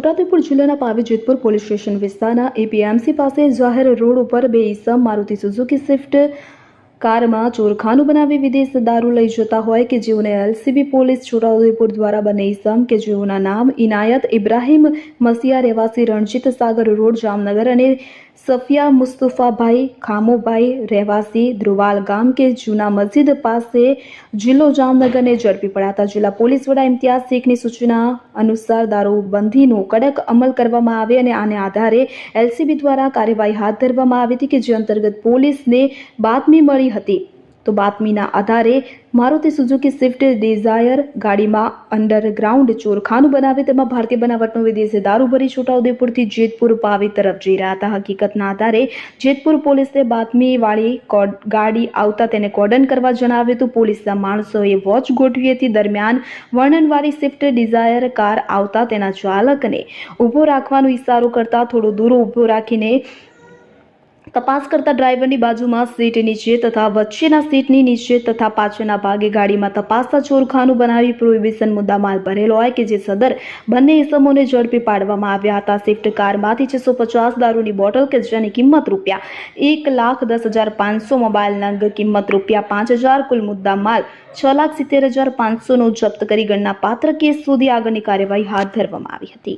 જિલ્લાના Pavi Jetpur police station વિસ્તારના APMC પાસે જાહેર રોડ ઉપર બે ઈસમ, મારુતિ સુઝુકી સ્વિફ્ટ કારમાં ચોરખાનું બનાવી વિદેશ દારૂ લઈ જતા હોય કે જેઓને એલસીબી પોલીસ છોટાઉદેપુર દ્વારા બને ઇસમ કે જેઓના નામ ઇનાયત ઇબ્રાહિમ મસિયા રહેવાસી રણજીત સાગર રોડ, જામનગર અને સફિયા મુસ્તુફાભાઈ ખામોભાઈ રહેવાસી ધ્રુવાલ ગામ કે જૂના મસ્જિદ પાસે જિલ્લો જામનગરને ઝડપી પડાતા જિલ્લા પોલીસ વડા ઇમ્તિયાઝ શેખની સૂચના અનુસાર દારૂબંધીનો કડક અમલ કરવામાં આવે અને આને આધારે એલસીબી દ્વારા કાર્યવાહી હાથ ધરવામાં આવી હતી કે જે અંતર્ગત પોલીસને બાતમી મળી હતી. તો બાતમીના આધારે મારુતિ સુઝુકી સ્વિફ્ટ ડિઝાયર ગાડીમાં અંડરગ્રાઉન્ડ ચોરખાનું બનાવી તેમાં ભારતીય બનાવટનો વિદેશી દારૂ ભરી છોટાઉદેપુરથી જેતપુર પાવી તરફ જઈ રહ્યા હતા. હકીકતના આધારે જેતપુર પોલીસે બાતમીવાળી ગાડી આવતા તેને કોર્ડન કરવા જણાવ્યું હતું. પોલીસના માણસોએ વોચ ગોઠવી હતી. દરમિયાન વર્ણનવાળી સ્વિફ્ટ ડિઝાયર કાર આવતા તેના ચાલકને ઊભો રાખવાનો ઇશારો કરતા થોડો દૂર ઊભો રાખીને તપાસ કરતા ડ્રાઈવરની બાજુમાં સીટ નીચે તથા વચ્ચેના સીટની નીચે તથા પાછળના ભાગે ગાડીમાં તપાસતા ચોરખાનું બનાવી પ્રોહિબિશન મુદ્દામાલ ભરેલો હોય કે જે સદર બંને ઇસમોને ઝડપી પાડવામાં આવ્યા હતા. સ્વિફ્ટ કારમાંથી છસો પચાસ દારૂની બોટલ કે જેની કિંમત રૂપિયા એક લાખ દસ હજાર પાંચસો, મોબાઈલ નંગ કિંમત રૂપિયા પાંચ હજાર, કુલ મુદ્દા માલ છ લાખ સિત્તેર હજાર પાંચસોનો જપ્ત કરી ગણના પાત્ર કેસ સુધી આગળની કાર્યવાહી હાથ ધરવામાં આવી હતી.